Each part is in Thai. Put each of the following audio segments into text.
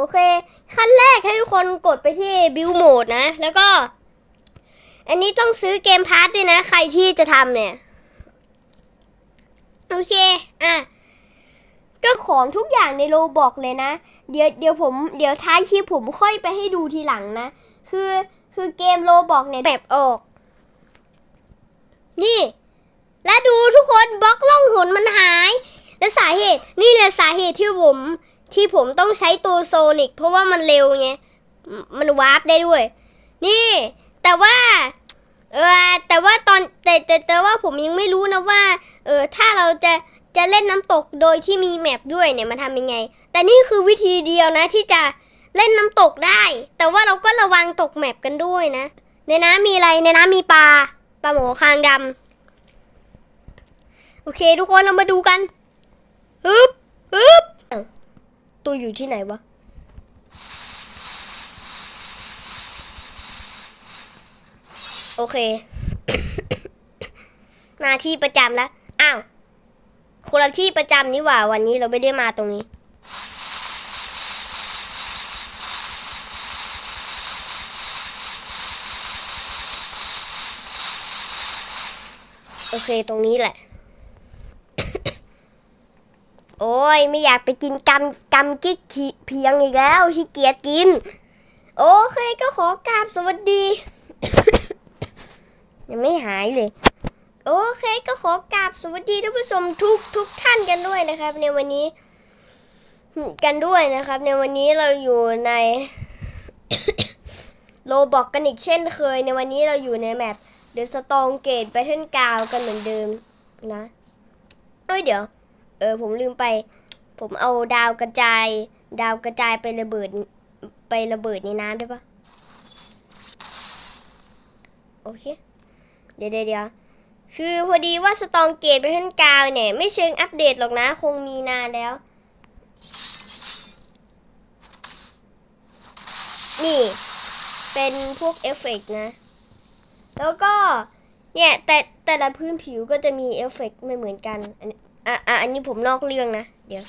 โอเค ขั้นแรกให้ทุกคนกดไปที่บิวโหมดนะ แล้วก็ อันนี้ต้องซื้อเกมพาร์ทด้วยนะ ใครที่จะทำเนี่ย โอเค อะก็ของทุกอย่างในโลบอกเลยนะ เดี๋ยวเดี๋ยวผมเดี๋ยวท้ายคลิปผมค่อยไปให้ดูทีหลังนะ คือคือเกมโลบอกเนี่ยแบบออก นี่ และดูทุกคนบล็อกล่องหนมันหาย และสาเหตุนี่แหละสาเหตุที่ผม ที่ผมต้องใช้ตัวโซนิกเพราะว่ามันเร็วไง มันวาร์ปได้ด้วย นี่ แต่ว่า เออแต่ว่าตอนแต่แต่แต่ว่าผมยังไม่รู้นะว่า เออถ้าเราจะจะเล่นน้ำตกโดยที่มีแมปด้วยเนี่ยมันทำยังไง แต่นี่คือวิธีเดียวนะที่จะเล่นน้ำตกได้ แต่ว่าเราก็ระวังตกแมปกันด้วยนะ ในน้ำมีอะไร ในน้ำมีปลา ปลาหมอคางดำ โอเค ทุกคนเรามาดูกันฮึบฮึบ ตัวอยู่ที่ไหนวะ โอเคหน้าที่ประจำแล้วอ้าว คนละที่ประจำนี่หว่า วันนี้เราไม่ได้มาตรงนี้ โอเค ตรงนี้แหละ โอ้ยไม่อยากไปกินกำกำกิ๊กเพียงอีกแล้วขี้เกียจกิน โอเคก็ขอกราบสวัสดี ยังไม่หายเลย โอเคก็ขอกราบสวัสดีท่านผู้ชมทุกทุกท่านกันด้วยนะครับ ในวันนี้ กันด้วยนะครับ ในวันนี้เราอยู่ในโลบอกกันอีกเช่นเคย ในวันนี้เราอยู่ในแมป The Stone Gate Battle Ground กันเหมือนเดิมนะเอ้ยเดี๋ยว เออผมลืมไป ผมเอาดาวกระจาย ดาวกระจายไประเบิด ไประเบิดในน้ำได้ปะโอเค เดี๋ยวเดี๋ยวคือพอดีว่าสตองเกตไปขึ้นกาวเนี่ย ไม่เชิงอัปเดตหรอกนะ คงมีนานแล้ว นี่ เป็นพวกเอฟเฟกต์นะ แล้วก็ เนี่ย แต่แต่ละพื้นผิวก็จะมีเอฟเฟกต์ไม่เหมือนกัน อะอะอันนี้ผมนอกเรื่องนะ เดี๋ยว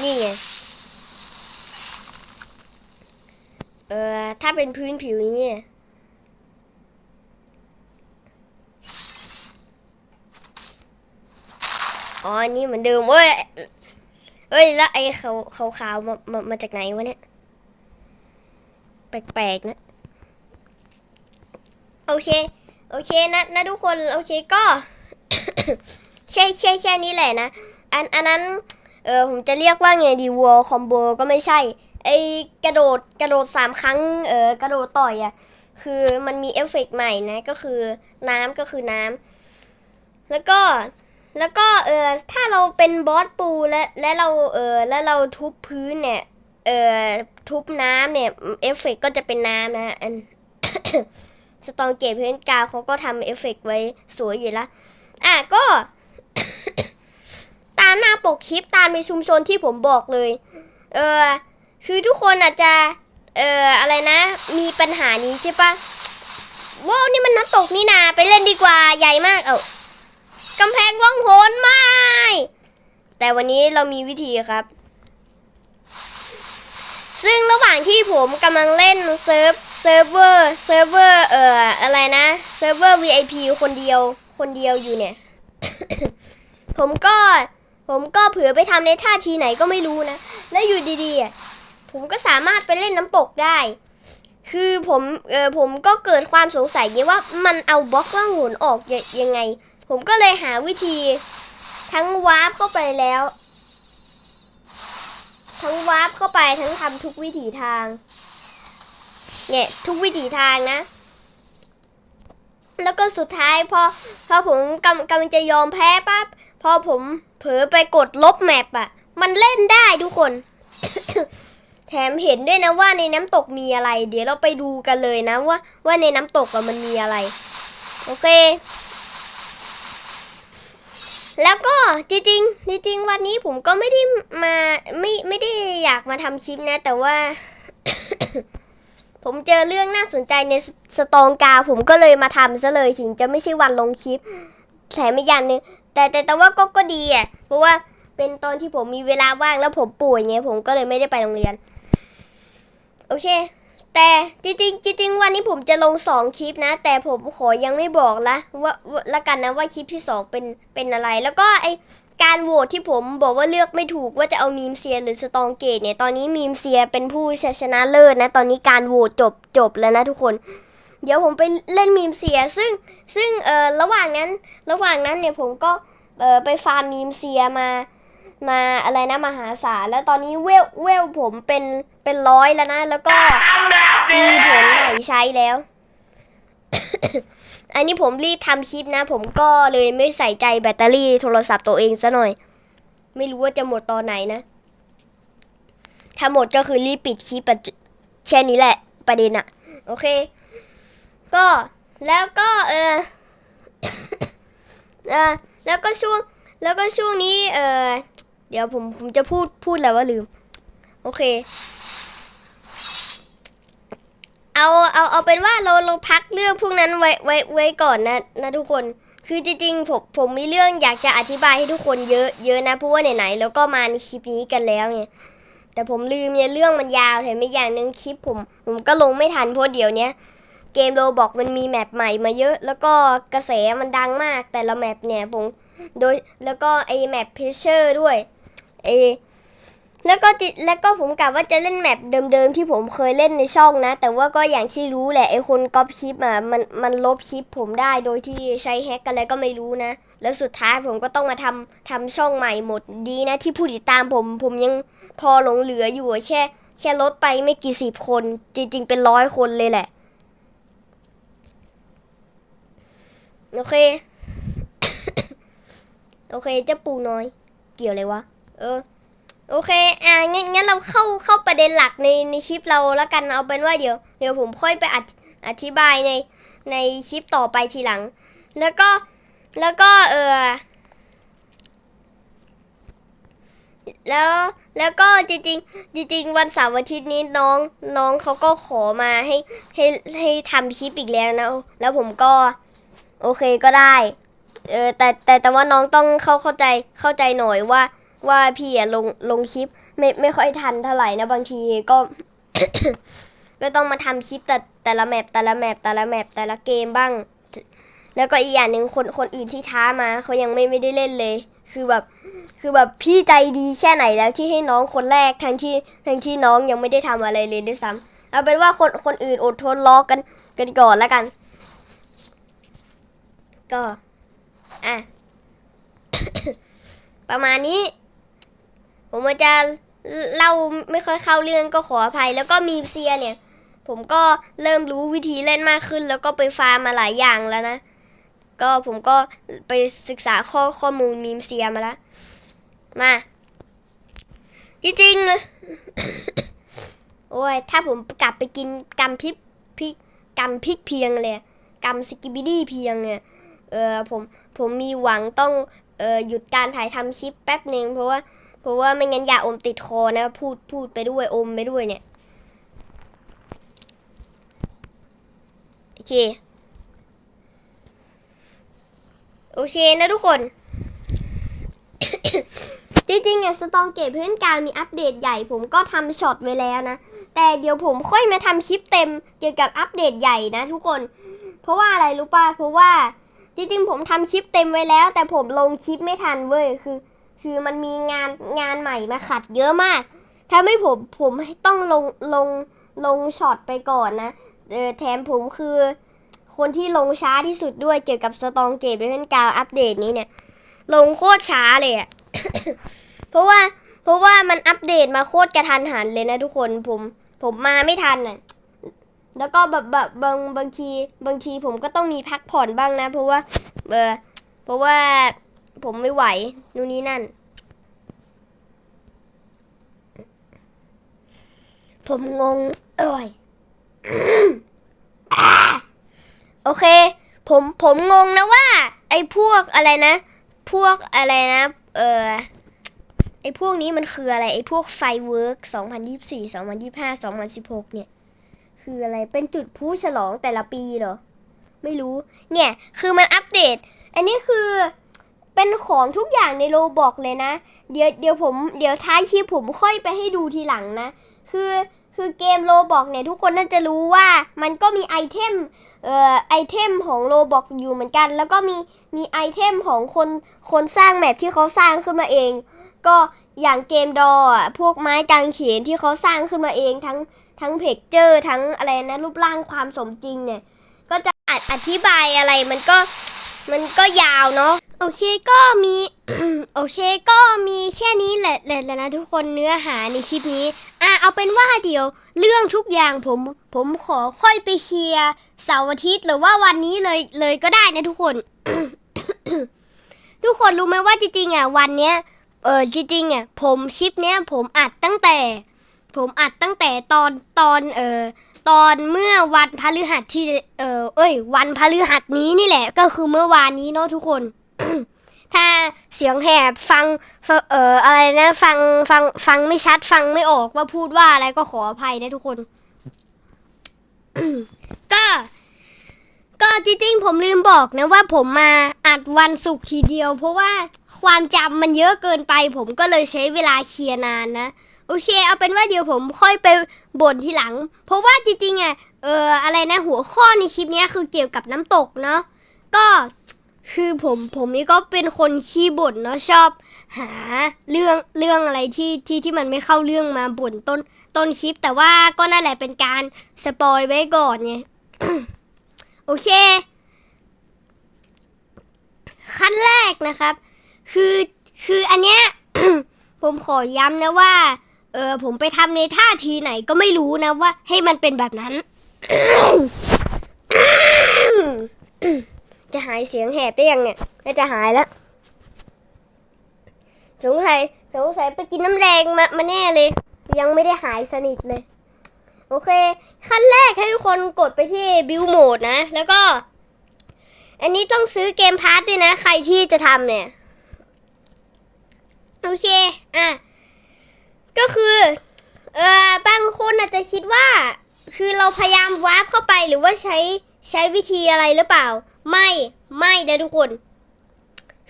นี่ไง เออถ้าเป็นพื้นผิวนี้อ๋อนนี้เหมือนเดิมเว้ยเอ้ย แล้วไอ้ขาวขาวขาวมามามาจากไหนวะเนี่ย แปลกๆนะ โอเค โอเคนะนะทุกคน โอเคก็ แค่แค่แค่นี้แหละนะ อันอันนั้น เออผมจะเรียกว่าไงดีวัวคอมโบก็ไม่ใช่ ไอกระโดดกระโดดสามครั้ง เออกระโดดต่อยอะ่ะ คือมันมีเอฟเฟกต์ใหม่นะ ก็คือน้ำก็คือน้ำแล้วก็แล้วก็เออถ้าเราเป็นบอสปูและและเราเออแล้วเราทุบพื้นเนี่ยเออทุบน้ำเนี่ยเอฟเฟกต์ก็จะเป็นน้ำนะอันสตองเกตพื้นกาเขาก็ทำเอฟเฟกต์ไว้สวยอยู่แล้ว อะก็ ตามหน้าปกคลิปตามในชุมชนที่ผมบอกเลย เออคือทุกคนอาจจะ เอออะไรนะ มีปัญหานี้ใช่ปะว้าวนี่มันน้ำตกนี่นาไปเล่นดีกว่าใหญ่มาก เอ้ากำแพงว่องโหนไม่ แต่วันนี้เรามีวิธีครับ ซึ่งระหว่างที่ผมกำลังเล่นเซิร์ฟเซิร์ฟเวอร์เซิร์ฟเวอร์เอ่ออะไรนะ เซิร์ฟเวอร์ VIP คนเดียว คนเดียวอยู่เนี่ย ผมก็ผมก็เผื่อไปทำในท่าทีไหนก็ไม่รู้นะ แล้วอยู่ดีๆ ผมก็สามารถไปเล่นน้ำตกได้ คือผมเออผมก็เกิดความสงสัยไงว่ามันเอาบล็อกล่องหนออกยยังไง ผมก็เลยหาวิธีทั้งวาร์ปเข้าไปแล้ว ทั้งวาร์ปเข้าไปทั้งทำทุกวิถีทาง เนี่ยทุกวิถีทางนะ แล้วก็สุดท้ายพอพอผมกำกำลังจะยอมแพ้ปั๊บพอผมเผลอไปกดลบแมปอะมันเล่นได้ทุกคน แถมเห็นด้วยนะว่าในน้ำตกมีอะไร เดี๋ยวเราไปดูกันเลยนะว่า ว่าในน้ำตกอะมันมีอะไร โอเค แล้วก็จริงๆจริงๆวันนี้ผมก็ไม่ได้มาไม่ไม่ได้อยากมาทำคลิปนะ แต่ว่า ผมเจอเรื่องน่าสนใจในสตองกา ผมก็เลยมาทำซะเลยถึงจะไม่ใช่วันลงคลิปแถมอีกอย่างนึงแต่แต่แต่ว่าก็ก็ดีอะเพราะว่าเป็นตอนที่ผมมีเวลาว่างแล้วผมป่วยไงผมก็เลยไม่ได้ไปโรงเรียน โอเค แต่จริงๆจริงๆวันนี้ผมจะลงสองคลิปนะ แต่ผมขอยังไม่บอกละว่าละกันนะว่าคลิปที่สองเป็นเป็นอะไร แล้วก็ไอการโหวตที่ผมบอกว่าเลือกไม่ถูกว่าจะเอามีมเซียหรือสตองเกตเนี่ยตอนนี้มีมเซียเป็นผู้ชนะเลิศนะ ตอนนี้การโหวตจบจบแล้วนะทุกคน เดี๋ยวผมไปเล่นมีมเซียซึ่งซึ่งเออระหว่างนั้นระหว่างนั้นเนี่ยผมก็เออไปฟาร์มมีมเซียมามาอะไรนะมหาศาลแล้วตอนนี้เวลเวลผมเป็นเป็นร้อยแล้วนะ แล้วก็ มีผลใหม่ใช้แล้ว อันนี้ผมรีบทำคลิปนะ ผมก็เลยไม่ใส่ใจแบตเตอรี่โทรศัพท์ตัวเองซะหน่อย ไม่รู้ว่าจะหมดตอนไหนนะ ถ้าหมดก็คือรีบปิดคลิปแค่นี้แหละ ประเด็นอะโอเค ก็แล้วก็เออเออแล้วก็ช่วงแล้วก็ช่วงนี้ เออเดี๋ยวผมผมจะพูดพูดแล้วว่าลืม โอเค เอาเอาเอาเป็นว่าเราเราพักเรื่องพวกนั้นไว้ไว้ไว้ก่อนนะนะทุกคน คือจริงๆผมผมมีเรื่องอยากจะอธิบายให้ทุกคนเยอะเยอะนะเพราะว่าไหนๆแล้วก็มาในคลิปนี้กันแล้วไงแต่ผมลืมเนี่ยเรื่องมันยาวแถมอีกอย่างหนึ่งคลิปผม ผมก็ลงไม่ทันเพราะเดี๋ยวเนี้ยเกมโรบอกมันมีแมปใหม่มาเยอะ แล้วก็กระแสมันดังมากแต่ละแมปเนี่ยผมโดยแล้วก็ไอแมปเพชเชอร์ด้วยไอ แล้วก็จิแล้วก็ผมกะว่าจะเล่นแมปเดิมๆที่ผมเคยเล่นในช่องนะ แต่ว่าก็อย่างที่รู้แหละไอคนก๊อปคลิปอะมันมันลบคลิปผมได้โดยที่ใช้แฮกอะไรก็ไม่รู้นะ แล้วสุดท้ายผมก็ต้องมาทำทำช่องใหม่หมดดีนะ ที่ผู้ติดตามผมผมยังพอหลงเหลืออยู่แค่แค่ลดไปไม่กี่สิบคน จริง ๆ เป็นร้อยคนเลยแหละ โอเค โอเคเจ้าปูน้อย เกี่ยวอะไรวะเออ โอเค อ่างั้นงั้นเราเข้าเข้าประเด็นหลักในในคลิปเราแล้วกันเอาเป็นว่าเดี๋ยว เดี๋ยวผมค่อยไปอธิอธิบายในในคลิปต่อไปทีหลัง แล้วก็แล้วก็เออแล้วแล้วก็จริงๆจริง ๆ วันเสาร์อาทิตย์นี้น้องน้องเขาก็ขอมาให้ให้ให้ทำคลิปอีกแล้วนะ แล้วผมก็ โอเคก็ได้ เออแต่แต่แต่ว่าน้องต้องเข้าเข้าใจเข้าใจหน่อยว่า ว่าพี่อะลงลงคลิปไม่ไม่ค่อยทันเท่าไหร่นะบางทีก็ ก็ต้องมาทำคลิปแต่แต่ละแมปแต่ละแมปแต่ละแมปแต่ละเกมบ้าง แล้วก็อีกอย่างหนึ่งคนคนอื่นที่ท้ามาเขายังไม่ไม่ได้เล่นเลย คือแบบ คือแบบพี่ใจดีแค่ไหนแล้วที่ให้น้องคนแรกทั้งที่ทั้งที่น้องยังไม่ได้ทำอะไรเลยด้วยซ้ำเอาเป็นว่าคนคนอื่นอดทนรอกันกันก่อนแล้วกัน ก็ อะ ประมาณนี้ ผมอาจจะเล่าไม่ค่อยเข้าเรื่องก็ขออภัย แล้วก็มีเซียเนี่ย ผมก็เริ่มรู้วิธีเล่นมากขึ้น แล้วก็ไปฟาร์มมาหลายอย่างแล้วนะ ก็ผมก็ไปศึกษาข้อข้อมูลมีมเซียมาแล้วมาจริงๆโอ้ยถ้าผมกลับไปกินกำพริกพริกกำพริกเพียงเลยกำสกิบิดี้เพียงเนี่ยเออผมผมมีหวังต้องเออหยุดการถ่ายทำคลิปแป๊บหนึ่งเพราะว่า เพราะว่าไม่งั้นยาอมติดคอนะ พูดพูดไปด้วยอมไปด้วยเนี่ย โอเค โอเคนะทุกคน จริงๆอะสตองเกตเพื่อนการมีอัปเดตใหญ่ผมก็ทำช็อตไว้แล้วนะ แต่เดี๋ยวผมค่อยมาทำคลิปเต็มเกี่ยวกับอัปเดตใหญ่นะทุกคน เพราะว่าอะไรรู้ป่ะ เพราะว่าจริงๆผมทำคลิปเต็มไว้แล้ว แต่ผมลงคลิปไม่ทันเว้ยคือ คือมันมีงานงานใหม่มาขัดเยอะมาก ถ้าไม่ผมผมต้องลงลงลงช็อตไปก่อนนะเออแถมผมคือคนที่ลงช้าที่สุดด้วยเกี่ยวกับสตองเกตเพื่นกาวอัปเดตนี้เนี่ย ลงโคตรช้าเลยอะเพราะว่าเพราะว่ามันอัปเดตมาโคตรกระทันหันเลยนะทุกคนผมผมมาไม่ทันน่ะแล้วก็แบบแบบบางบางทีบางทีผมก็ต้องมีพักผ่อนบ้างนะ เพราะว่าเออเพราะว่า ผมไม่ไหว นู่นนี่นั่น ผมงงเอ้ยโอเค ผมผมงงนะว่า ไอ้พวกอะไรนะ พวกอะไรนะ เออไอ้พวกนี้มันคืออะไร ไอ้พวกไฟเวิร์ก2024 2025 2016 เนี่ย คืออะไร เป็นจุดพลุฉลองแต่ละปีเหรอ ไม่รู้ เนี่ย คือมันอัปเดต อันนี้คือ เป็นของทุกอย่างในโลบอกเลยนะ เดี๋ยวเดี๋ยวผมเดี๋ยวท้ายคลิปผมค่อยไปให้ดูทีหลังนะ คือคือเกมโลบอกเนี่ยทุกคนน่าจะรู้ว่ามันก็มีไอเทมเอ่อไอเทมของโลบอกอยู่เหมือนกัน แล้วก็มีมีไอเทมของคนคนสร้างแมปที่เขาสร้างขึ้นมาเอง ก็อย่างเกมดออะพวกไม้กางเขนที่เขาสร้างขึ้นมาเองทั้งทั้งเพกเจอร์ทั้งอะไรนะรูปร่างความสมจริงเนี่ย ก็จะออธิบายอะไรมันก็มันก็ยาวเนาะ โอเคก็มี โอเคก็มีแค่นี้แหละแหละแหละนะทุกคนเนื้อหาในคลิปนี้ อะเอาเป็นว่าเดี๋ยว เรื่องทุกอย่างผมผมขอค่อยไปเคลียร์เสาร์อาทิตย์หรือว่าวันนี้เลยเลยก็ได้นะทุกคน ทุกคนรู้ไหมว่าจริงๆอะวันเนี้ยเออจริงๆอะผมคลิปเนี้ยผมอัดตั้งแต่ ผมอัดตั้งแต่ตอนตอนเออตอนเมื่อวันพฤหัสที่เออเอ้ย วันพฤหัสนี้นี่แหละ ก็คือเมื่อวานนี้เนาะทุกคน ถ้าเสียงแหบฟังฟเอ่ออะไรนะฟังฟังฟังไม่ชัดฟังไม่ออกว่าพูดว่าอะไรก็ขออภัยนะทุกคน ก็ก็จริงๆผมลืมบอกนะว่าผมมาอัดวันศุกร์ทีเดียว เพราะว่าความจำมันเยอะเกินไป ผมก็เลยใช้เวลาเคลียร์นานนะโอเค เอาเป็นว่าเดี๋ยวผมค่อยไปบ่นทีหลัง เพราะว่าจริงๆอะเอออะไรนะหัวข้อในคลิปนี้คือเกี่ยวกับน้ำตกเนาะก็ คือผมผมนี่ก็เป็นคนขี้บ่นเนาะชอบ หาเรื่องเรื่องอะไรที่ที่ที่มันไม่เข้าเรื่องมาบ่นต้นต้นคลิป แต่ว่าก็นั่นแหละเป็นการสปอยไว้ก่อนไงโอเค ขั้นแรกนะครับ คือคืออันเนี้ยผมขอย้ำนะว่า เออผมไปทำในท่าทีไหนก็ไม่รู้นะว่า ให้มันเป็นแบบนั้น จะหายเสียงแหบได้ยังเนี่ยน่าจะหายแล้ว สงสัยสงสัยไปกินน้ำแดงมามาแน่เลย ยังไม่ได้หายสนิทเลย โอเค ขั้นแรกให้ทุกคนกดไปที่บิวโหมดนะ แล้วก็ อันนี้ต้องซื้อเกมพาร์ทด้วยนะ ใครที่จะทำเนี่ย โอเค อะ ก็คือ เออบางคนอาจจะคิดว่า คือเราพยายามวาร์ปเข้าไปหรือว่าใช้ ใช้วิธีอะไรหรือเปล่า ไม่ไม่นะทุกคน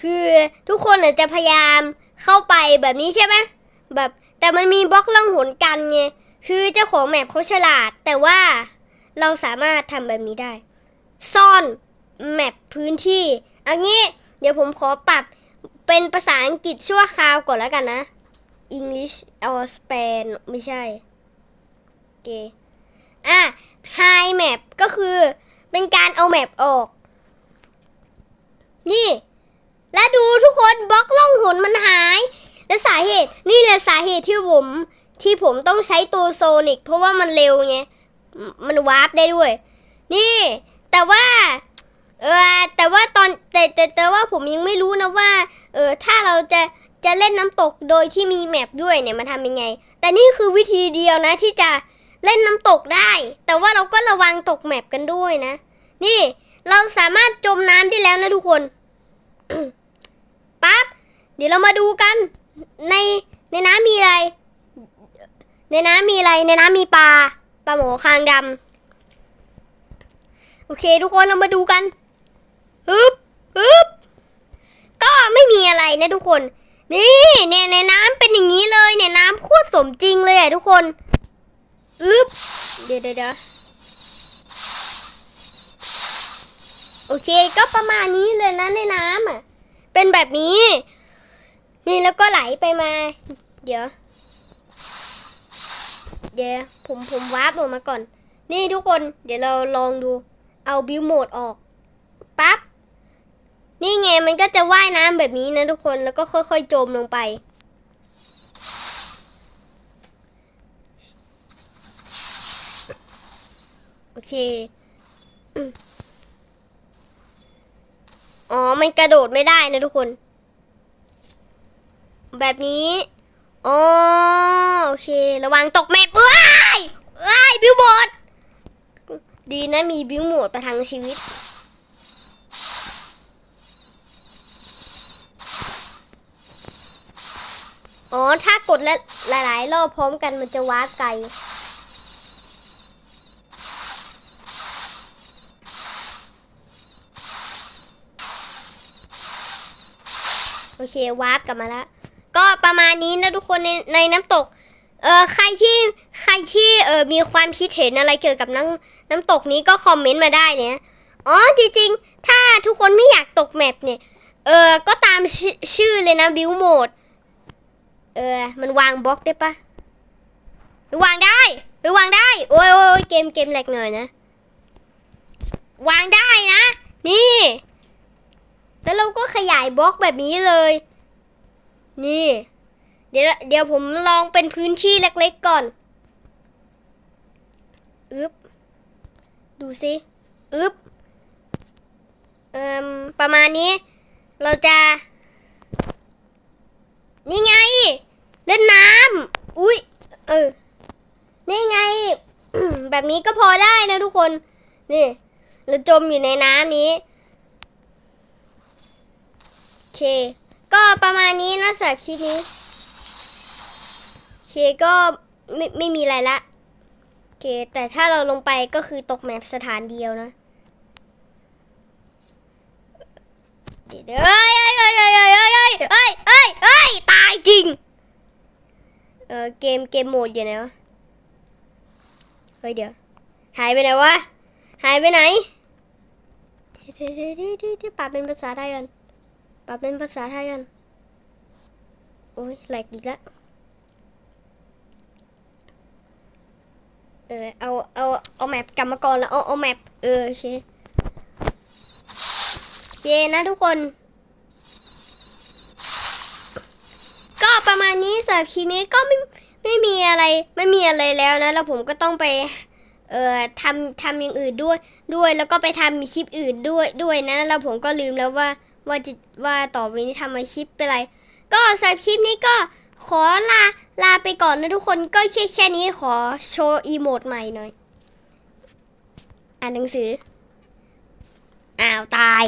คือทุกคนอาจจะพยายามเข้าไปแบบนี้ใช่ไหมแบบแต่มันมีบล็อกล่องหนกันไงคือเจ้าของแมปเขาฉลาด แต่ว่าเราสามารถทำแบบนี้ได้ ซ่อนแมปพื้นที่อันนี้เดี๋ยวผมขอปรับเป็นภาษาอังกฤษชั่วคราวก่อนแล้วกันนะ English or Span ไม่ใช่ โอเค อะ High Map ก็คือ เป็นการเอาแมปออก นี่ และดูทุกคนบล็อกล่องหนมันหาย และสาเหตุนี่แหละสาเหตุที่ผมที่ผมต้องใช้ตัวโซนิกเพราะว่ามันเร็วไงมมันวาร์ปได้ด้วย นี่ แต่ว่าเออแต่ว่าตอนแต่แต่แต่ว่าผมยังไม่รู้นะว่า เออถ้าเราจะจะเล่นน้ำตกโดยที่มีแมปด้วยเนี่ยมันทำยังไง แต่นี่คือวิธีเดียวนะที่จะ เล่นน้ำตกได้ แต่ว่าเราก็ระวังตกแมปกันด้วยนะ นี่เราสามารถจมน้ำได้แล้วนะทุกคนปั๊บเดี๋ยวเรามาดูกัน ในในน้ำมีอะไร ในน้ำมีอะไร ในน้ำมีปลาปลาหมอคางดำโอเค ทุกคนเรามาดูกันฮึบฮึบก็ไม่มีอะไรนะทุกคน นี่เนี่ยในน้ำเป็นอย่างนี้เลยเนี่ยน้ำโคตรสมจริงเลยอะทุกคน อึ๊บเดี๋ยวเดี๋ยวโอเคก็ประมาณนี้เลยนะในน้ำอะ เป็นแบบนี้ นี่แล้วก็ไหลไปมา เดี๋ยว เดี๋ยวผมผมวาร์ปออกมาก่อน นี่ทุกคนเดี๋ยวเราลองดู เอาบิวโหมดออกปั๊บ นี่ไงมันก็จะว่ายน้ำแบบนี้นะทุกคนแล้วก็ค่อยๆจมลงไป โอเค อ๋อ มันกระโดดไม่ได้นะทุกคน แบบนี้อ๋อโอเค ระวังตกแมปเอ้ยเอ้ยบิวโหมดดีนะมีบิวโหมดประทังชีวิต อ๋อ ถ้ากดและหลาย ๆ รอบพร้อมกันมันจะว้าร์ปไกล ควาร์ปกลับมาแล้วก็ประมาณนี้นะทุกคนในในน้ำตก เออใครที่ใครที่เออมีความคิดเห็นอะไรเกี่ยวกับน้ำน้ำตกนี้ก็คอมเมนต์มาได้เนี่ยอ๋อจริงๆ ถ้าทุกคนไม่อยากตกแมปเนี่ย เออก็ตามชชื่อเลยนะบิวโหมด เออ มันวางบล็อกได้ปะไปวางได้ ไปวางได้ โอ้ยโอ้ยโอ้ยเกมเกมแหลกหน่อยนะ วางได้นะ นี่ แล้วเราก็ขยายบล็อกแบบนี้เลย นี่ เดี๋ยวเดี๋ยวผมลองเป็นพื้นที่เล็กๆก่อนอึ๊บดูสิอึ๊บเอ่มประมาณนี้ เราจะ นี่ไง เล่นน้ำอุ้ยเออ นี่ไง แบบนี้ก็พอได้นะทุกคน นี่ เราจมอยู่ในน้ำนี้ เค ก็ประมาณนี้นะสำหรับคลิปนี้เคก็ไม่ไม่มีอะไรละโอเค แต่ถ้าเราลงไปก็คือตกแมปสถานเดียวนะเดี๋ยวเอ้ยเอ้ยเอ้ยเอ้ยเอ้ยเอ้ยเอ้ยเอ้ยเอ้ยตายจริง เออเกมเกมโหมดอยู่ไหนวะเฮ้ยเดี๋ยว หายไปไหนวะ หายไปไหนเดี๋ยวเดี๋ยวเดี๋ยวเดี๋ยวปรับเป็นภาษาไทยกัน ปรับเป็นภาษาไทยกัน โอ้ยแหลกอีกแล้ว เออ เอา เอา เอาแมปกลับมาก่อนแล้ว เอา เอาแมป เออเคโอเคนะทุกคน ก็ประมาณนี้สำหรับคลิปนี้ก็ไม่ ไม่มีอะไร ไม่มีอะไรแล้วนะ แล้วผมก็ต้องไปเอ่อทำทำอย่างอื่นด้วยด้วยแล้วก็ไปทำคลิปอื่นด้วยด้วยนะแล้วผมก็ลืมแล้วว่า ว่าจะว่าต่อไปนี้ทำมาคลิปเป็นไร ก็สำหรับคลิปนี้ก็ขอลาลาไปก่อนนะทุกคนก็แค่แค่นี้ขอโชว์อีโมดใหม่หน่อย อ่านหนังสือ อ้าวตาย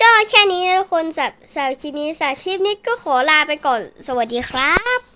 ก็แค่นี้นะทุกคนสำหรับสำหรับคลิปนี้สำหรับคลิปนี้ก็ขอลาไปก่อนสวัสดีครับ